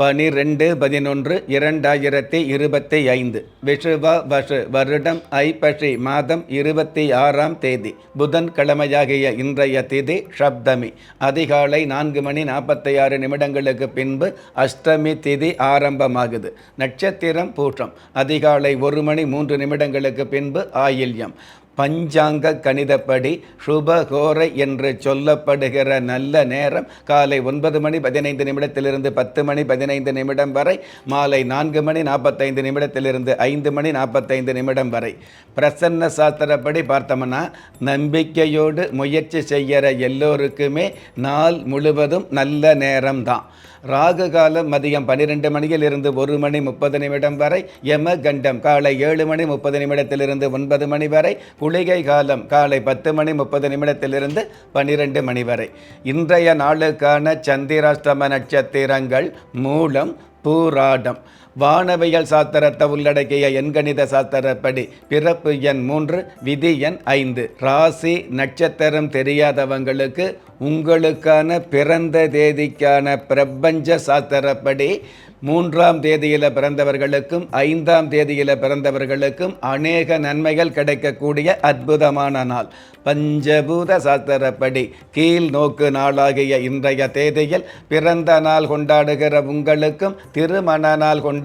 பனிரெண்டு பதினொன்று இரண்டாயிரத்தி இருபத்தி ஐந்து. விஷுவ வசு வருடம் ஐப்பசி மாதம் இருபத்தி ஆறாம் தேதி. புதன்கிழமையாகிய இன்றைய திதி ஷப்தமி அதிகாலை நான்கு மணி நாற்பத்தி ஆறு நிமிடங்களுக்கு பின்பு அஷ்டமி திதி ஆரம்பமாகுது. நட்சத்திரம் பூற்றம் அதிகாலை ஒரு மணி மூன்று நிமிடங்களுக்கு பின்பு ஆயில்யம். பஞ்சாங்க கணிதப்படி சுபகோரை என்று சொல்லப்படுகிற நல்ல நேரம் காலை ஒன்பது மணி பதினைந்து நிமிடத்திலிருந்து பத்து மணி பதினைந்து நிமிடம் வரை மாலை நான்கு மணி நாற்பத்தைந்து நிமிடத்திலிருந்து ஐந்து மணி நாற்பத்தைந்து நிமிடம் வரை. பிரசன்ன சாஸ்திரப்படி பார்த்தோம்னா நம்பிக்கையோடு முயற்சி செய்கிற எல்லோருக்குமே நாள் முழுவதும் நல்ல நேரம்தான். ராகு காலம் மதியம் பன்னிரெண்டு மணியிலிருந்து ஒரு மணி முப்பது நிமிடம் வரை யம கண்டம் காலை ஏழு மணி முப்பது நிமிடத்திலிருந்து ஒன்பது மணி வரை குளிகை காலம் காலை பத்து மணி முப்பது நிமிடத்திலிருந்து பன்னிரெண்டு மணி வரை. இன்றைய நாளுக்கான சந்திராஷ்டம நட்சத்திரங்கள் மூலம் பூராடம். வானவியல் சாஸ்திரத்தை உள்ளடக்கிய எண்கணித சாஸ்திரப்படி பிறப்பு எண் மூன்று விதி எண் ஐந்து. ராசி நட்சத்திரம் தெரியாதவங்களுக்கு உங்களுக்கான பிறந்த தேதிக்கான பிரபஞ்ச சாஸ்திரப்படி மூன்றாம் தேதியில் பிறந்தவர்களுக்கும் ஐந்தாம் தேதியில் பிறந்தவர்களுக்கும் அநேக நன்மைகள் கிடைக்கக்கூடிய அற்புதமான நாள். பஞ்சபூத சாஸ்திரப்படி கீழ் நோக்கு நாளாகிய இன்றைய தேதியில் பிறந்த நாள் கொண்டாடுகிற உங்களுக்கும் திருமண நாள்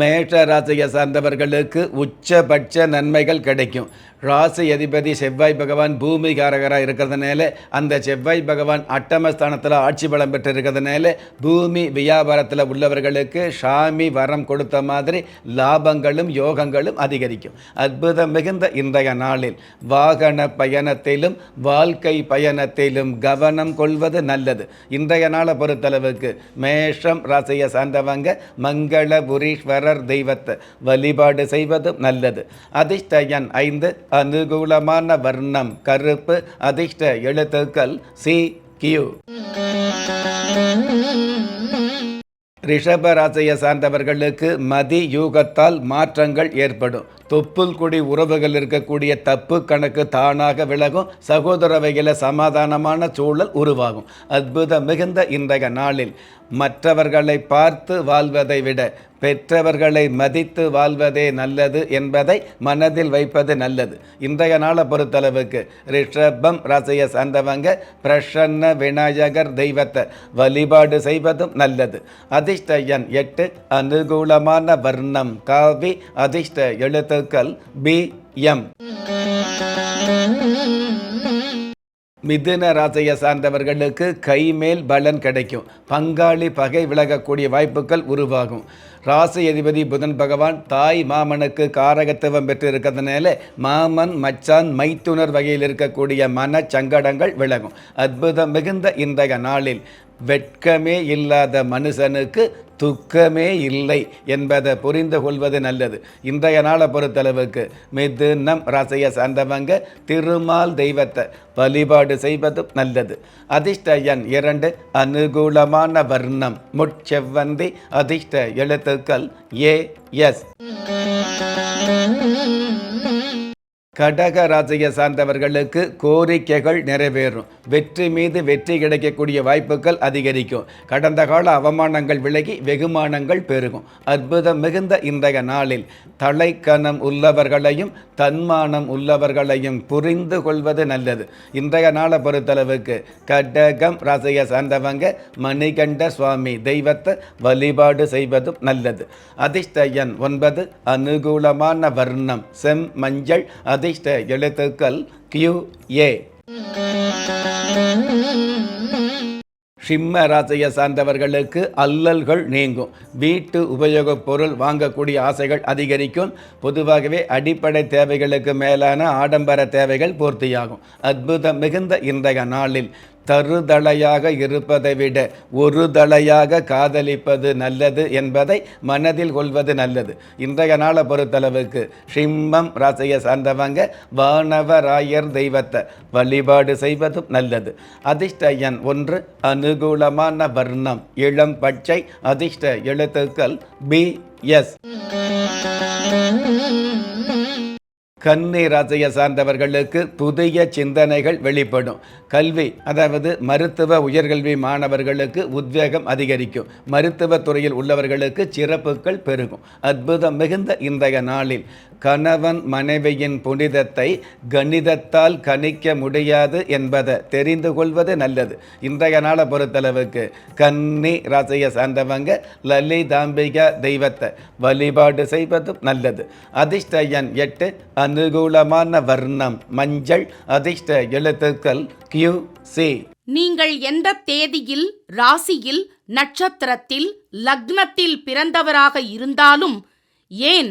மேஷ ராசியை சார்ந்தவர்களுக்கு உச்சபட்ச நன்மைகள் கிடைக்கும். ராசி அதிபதி செவ்வாய் பகவான் பூமிகாரகராக இருக்கிறதுனால அந்த செவ்வாய் பகவான் அட்டமஸ்தானத்தில் ஆட்சி பலம் பெற்று இருக்கிறதுனால பூமி வியாபாரத்தில் உள்ளவர்களுக்கு சாமி வரம் கொடுத்த மாதிரி லாபங்களும் யோகங்களும் அதிகரிக்கும். அற்புதம் மிகுந்த இன்றைய நாளில் வாகன பயணத்திலும் வாழ்க்கை பயணத்திலும் கவனம் கொள்வது நல்லது. இன்றைய நாளை பொறுத்தளவுக்கு மேஷம் ராசியை சார்ந்தவங்க மங்களபுரீஸ்வரர் தெய்வத்தை வழிபாடு செய்வது நல்லது. அதிர்ஷ்ட எண் ஐந்து அனுகூலமான வர்ணம் கருப்பு அதிர்ஷ்ட எழுத்துக்கள் சி கியூ ரிஷபராசியை சார்ந்தவர்களுக்கு மதி யூகத்தால் மாற்றங்கள் ஏற்படும். தொப்புள் கொடி உறவுகள் இருக்கக்கூடிய தப்பு கணக்கு தானாக விலகும். சகோதர சமாதானமான சூழல் உருவாகும். அற்புதம் மிகுந்த இன்றைய நாளில் மற்றவர்களை பார்த்து வாழ்வதை விட பெற்றவர்களை மதித்து வாழ்வதே நல்லது என்பதை மனதில் வைப்பது நல்லது. இன்றைய நாளை பொறுத்தளவுக்கு ரிஷபம் ரசைய சார்ந்தவங்க பிரசன்ன விநாயகர் தெய்வத்தை வழிபாடு செய்வதும் நல்லது. அதிர்ஷ்ட எண் எட்டு அனுகூலமான வர்ணம் காவி அதிர்ஷ்ட எழுத்து எழுத்துக்கள் பி எம். மிதுன ராசியை சார்ந்தவர்களுக்கு கைமேல் பலன் கிடைக்கும். பங்காளி பகை விலகக்கூடிய வாய்ப்புகள் உருவாகும். ராசி அதிபதி புதன் பகவான் தாய் மாமனுக்கு காரகத்துவம் பெற்று இருக்கிறதுனால மாமன் மச்சான் மைத்துனர் வகையில் இருக்கக்கூடிய மன சங்கடங்கள் விலகும். அற்புதம் மிகுந்த இன்றைய நாளில். வெட்கமே இல்லாத மனுஷனுக்கு துக்கமே இல்லை என்பதை புரிந்து கொள்வது நல்லது. இன்றைய நாளை பொறுத்தளவுக்கு மிதுனம் ரசைய சார்ந்தவங்க திருமால் தெய்வத்தை வழிபாடு செய்வதும் நல்லது. அதிர்ஷ்ட எண் இரண்டு அனுகூலமான வர்ணம். முட்செவ்வந்தி அதிர்ஷ்ட எழுத்துக்கள் ஏ எஸ். கடக ராசியை சார்ந்தவர்களுக்கு கோரிக்கைகள் நிறைவேறும். வெற்றி மீது வெற்றி கிடைக்கக்கூடிய வாய்ப்புகள் அதிகரிக்கும். கடந்த கால அவமானங்கள் விலகி வெகுமானங்கள் பெருகும். அற்புதம் மிகுந்த இன்றைய நாளில் தலைக்கணம் உள்ளவர்களையும் தன்மானம் உள்ளவர்களையும் புரிந்து கொள்வது நல்லது. இன்றைய நாளை பொறுத்தளவுக்கு கடகம் ராசியை சார்ந்தவங்க மணிகண்ட சுவாமி தெய்வத்தை வழிபாடு செய்வதும் நல்லது. அதிர்ஷ்ட எண் ஒன்பது அனுகூலமான வர்ணம் செம் மஞ்சள் அதிர்ஷ்ட எழுத்துக்கள் கியூ ஏ சிம்ம ராசியை சார்ந்தவர்களுக்கு அல்லல்கள் நீங்கும். வீட்டு உபயோகப் பொருள் வாங்கக்கூடிய ஆசைகள் அதிகரிக்கும். பொதுவாகவே அடிப்படை தேவைகளுக்கு மேலான ஆடம்பர தேவைகள் பூர்த்தியாகும். அற்புதம் மிகுந்த இன்றைய நாளில். தருதலையாக இருப்பதை விட ஒரு தலையாக காதலிப்பது நல்லது என்பதை மனதில் கொள்வது நல்லது. இன்றைய நாளை பொறுத்தளவுக்கு சிம்மம் ராசியை சார்ந்தவங்க வானவராயர் தெய்வத்தை வழிபாடு செய்வதும் நல்லது. அதிர்ஷ்ட எண் ஒன்று அனுகூலமான வர்ணம் இளம் பச்சை அதிர்ஷ்ட எழுத்துக்கள் பி எஸ். கன்னி ராசியை சார்ந்தவர்களுக்கு புதிய சிந்தனைகள் வெளிப்படும். கல்வி அதாவது மருத்துவ உயர்கல்வி மாணவர்களுக்கு உத்வேகம் அதிகரிக்கும். மருத்துவ துறையில் உள்ளவர்களுக்கு சிறப்புகள் பெருகும். அற்புதம் மிகுந்த இன்றைய நாளில். கணவன் மனைவியின் புனிதத்தை கணிதத்தால் கணிக்க முடியாது என்பதை தெரிந்து கொள்வது நல்லது. இன்றைய நாளை பொறுத்தளவுக்கு கன்னி ராசியை சார்ந்தவங்க லலிதாம்பிகா தெய்வத்தை வழிபாடு செய்வதும் நல்லது. அதிர்ஷ்ட எண் எட்டு அனுகூலமான வர்ணம் மஞ்சள் அதிர்ஷ்ட எழுத்துக்கள் கியூ சி நீங்கள் எந்த தேதியில் ராசியில் நட்சத்திரத்தில் லக்னத்தில் பிறந்தவராக இருந்தாலும் ஏன்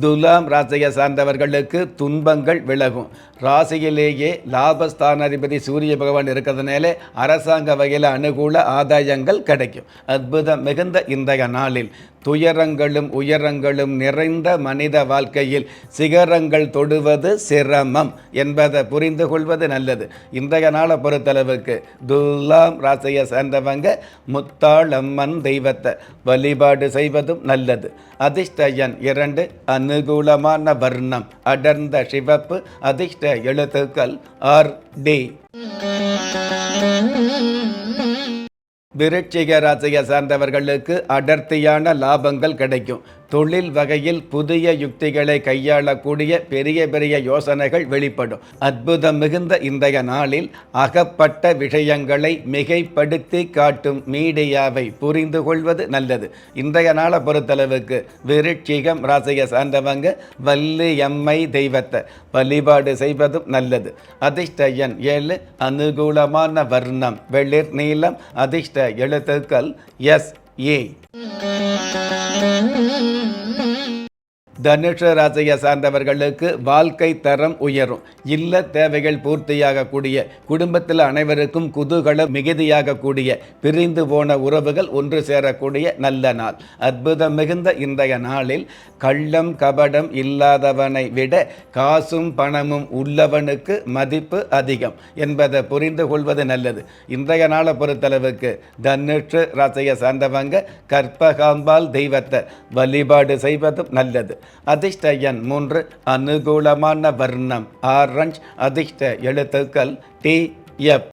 துலாம் ராசியை சார்ந்தவர்களுக்கு துன்பங்கள் விலகும். ராசியிலேயே லாபஸ்தானாதிபதி சூரிய பகவான் இருக்கிறதுனால அரசாங்க வகையில் அனுகூல ஆதாயங்கள் கிடைக்கும். அற்புதம் மிகுந்த இன்றைய நாளில். துயரங்களும் உயரங்களும் நிறைந்த மனித வாழ்க்கையில் சிகரங்கள் தொடுவது சிரமம் என்பதை புரிந்து கொள்வது நல்லது. இன்றைய நாளை பொறுத்தளவுக்கு துலாம் ராசியை சேர்ந்தவங்க முத்தாளம்மன் தெய்வத்தை வழிபாடு செய்வதும் நல்லது. அதிர்ஷ்ட எண் இரண்டு அனுகூலமான வர்ணம் அடர்ந்த சிவப்பு அதிர்ஷ்ட எழுத்துக்கள் ஆர் டி. விருட்சிக ராசியை சார்ந்தவர்களுக்கு அடர்த்தியான லாபங்கள் கிடைக்கும். தொழில் வகையில் புதிய யுக்திகளை கையாளக்கூடிய பெரிய பெரிய யோசனைகள் வெளிப்படும். அற்புதம் மிகுந்த இன்றைய நாளில் அகப்பட்ட விஷயங்களை மிகைப்படுத்தி காட்டும் மீடியாவை புரிந்து கொள்வது நல்லது. இன்றைய நாளை பொறுத்தளவுக்கு விருட்சிகம் ராசியை சார்ந்தவங்க வள்ளியம்மை தெய்வத்தை வழிபாடு செய்வதும் நல்லது. அதிர்ஷ்ட எண் ஏழு அனுகூலமான வர்ணம் வெளிர் நீளம் அதிர்ஷ்ட எழுத்துக்கள் எஸ் ஏ. Mm-hmm. தனுஷ ராசியை சார்ந்தவர்களுக்கு வாழ்க்கை தரம் உயரும். இல்ல தேவைகள் பூர்த்தியாகக்கூடிய குடும்பத்தில் அனைவருக்கும் குதூகலம் மிகுதியாகக்கூடிய பிரிந்து போன உறவுகள் ஒன்று சேரக்கூடிய நல்ல நாள். அற்புதம் மிகுந்த இன்றைய நாளில் கள்ளம் கபடம் இல்லாதவனை விட காசும் பணமும் உள்ளவனுக்கு மதிப்பு அதிகம் என்பதை புரிந்து கொள்வது நல்லது. இன்றைய நாளை பொறுத்தளவுக்கு தனுஷ ராசியை சார்ந்தவங்க கற்பகாம்பாள் தெய்வத்தை வழிபாடு செய்வதும் நல்லது. அதிர்ஷ்ட எண் மூன்று அனுகூலமான வர்ணம். ஆரஞ்ச் அதிர்ஷ்ட எழுத்துக்கள் டி எப்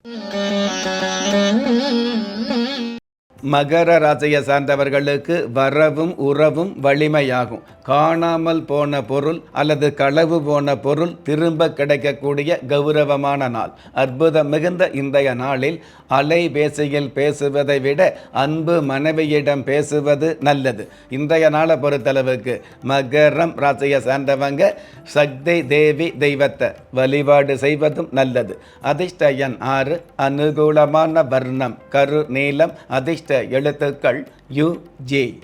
மகர ராசியை சார்ந்தவர்களுக்கு வரவும் உறவும் வலிமையாகும். காணாமல் போன பொருள் அல்லது களவு போன பொருள் திரும்ப கிடைக்கக்கூடிய கௌரவமான நாள். அற்புதம் மிகுந்த இன்றைய நாளில் அலைபேசியில் பேசுவதை விட அன்பு மனைவியிடம் பேசுவது நல்லது. இன்றைய நாளை பொறுத்தளவுக்கு மகரம் ராசியை சார்ந்தவங்க சக்தி தேவி தெய்வத்தை வழிபாடு செய்வதும் நல்லது. அதிர்ஷ்ட எண் ஆறு அனுகூலமான வர்ணம் கரு நீளம் அதிர்ஷ்ட எழுத்துக்கள் யு ஜே.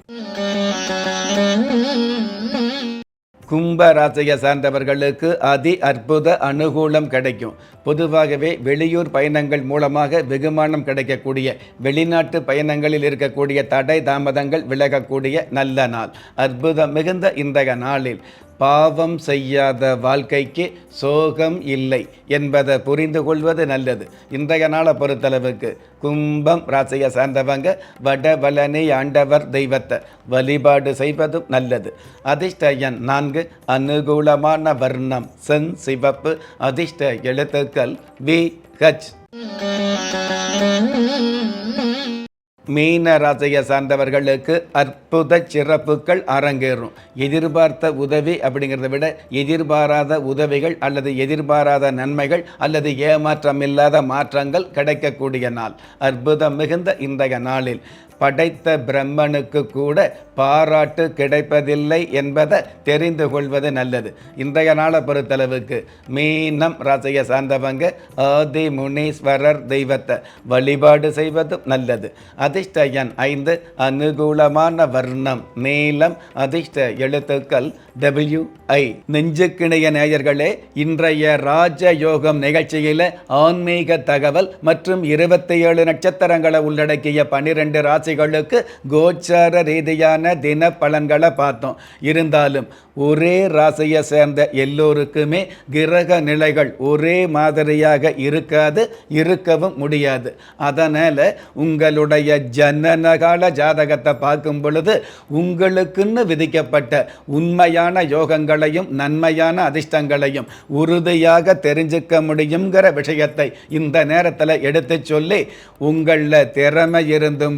கும்ப ராசியை சார்ந்தவர்களுக்கு அதி அற்புத அனுகூலம் கிடைக்கும். பொதுவாகவே வெளியூர் பயணங்கள் மூலமாக வெகுமானம் கிடைக்கக்கூடிய வெளிநாட்டு பயணங்களில் இருக்கக்கூடிய தடை தாமதங்கள் விலகக்கூடிய நல்ல நாள். அற்புதம் மிகுந்த இன்றைய நாளில். பாவம் செய்யாத வாழ்க்கைக்கு சோகம் இல்லை என்பதை புரிந்து கொள்வது நல்லது. இன்றைய நாளை பொறுத்தளவுக்கு கும்பம் ராசியை சார்ந்தவங்க வடபழனி ஆண்டவர் தெய்வத்தை வழிபாடு செய்வதும் நல்லது. அதிர்ஷ்ட எண் நான்கு அனுகூலமான வர்ணம் சென் சிவப்பு அதிர்ஷ்ட எழுத்துக்கள் வி ஹச். மீன ராசியை சார்ந்தவர்களுக்கு அற்புத சிறப்புகள் அரங்கேறும். எதிர்பார்த்த உதவி அப்படிங்கிறத விட எதிர்பாராத உதவிகள் அல்லது எதிர்பாராத நன்மைகள் அல்லது ஏமாற்றமில்லாத மாற்றங்கள் கிடைக்கக்கூடிய நாள். அற்புதம் மிகுந்த இன்றைய நாளில். படைத்த பிரம்மனுக்கு கூட பாராட்டு கிடைப்பதில்லை என்பதை தெரிந்து கொள்வது நல்லது. இன்றைய நாளை பொறுத்தளவுக்கு மீனம் ராசியை சார்ந்தவங்க ஆதி முனீஸ்வரர் தெய்வத்தை வழிபாடு செய்வதும் நல்லது. அதிர்ஷ்ட எண் ஐந்து அனுகூலமான வர்ணம் நீளம் அதிர்ஷ்ட எழுத்துக்கள் டபிள்யூ ஐ நெஞ்சுக்கிணைய நேயர்களே இன்றைய ராஜ யோகம் நிகழ்ச்சியில் ஆன்மீக தகவல் மற்றும் இருபத்தி ஏழு நட்சத்திரங்களை உள்ளடக்கிய பனிரெண்டு ராசிகளுக்கு கோச்சார ரீதியான தின பலன்களை பார்த்தோம். இருந்தாலும் ஒரே ராசியை சேர்ந்த எல்லோருக்குமே கிரக நிலைகள் ஒரே மாதிரியாக இருக்காது இருக்கவும் முடியாது. அதனால் உங்களுடைய ஜனனகால ஜாதகத்தை பார்க்கும் பொழுது உங்களுக்குன்னு விதிக்கப்பட்ட உண்மையான யோகங்களையும் நன்மையான அதிர்ஷ்டங்களையும் உறுதியாக தெரிஞ்சுக்க முடியுங்கிற விஷயத்தை இந்த நேரத்தில் எடுத்து சொல்லி உங்களில் திறமை இருந்தும்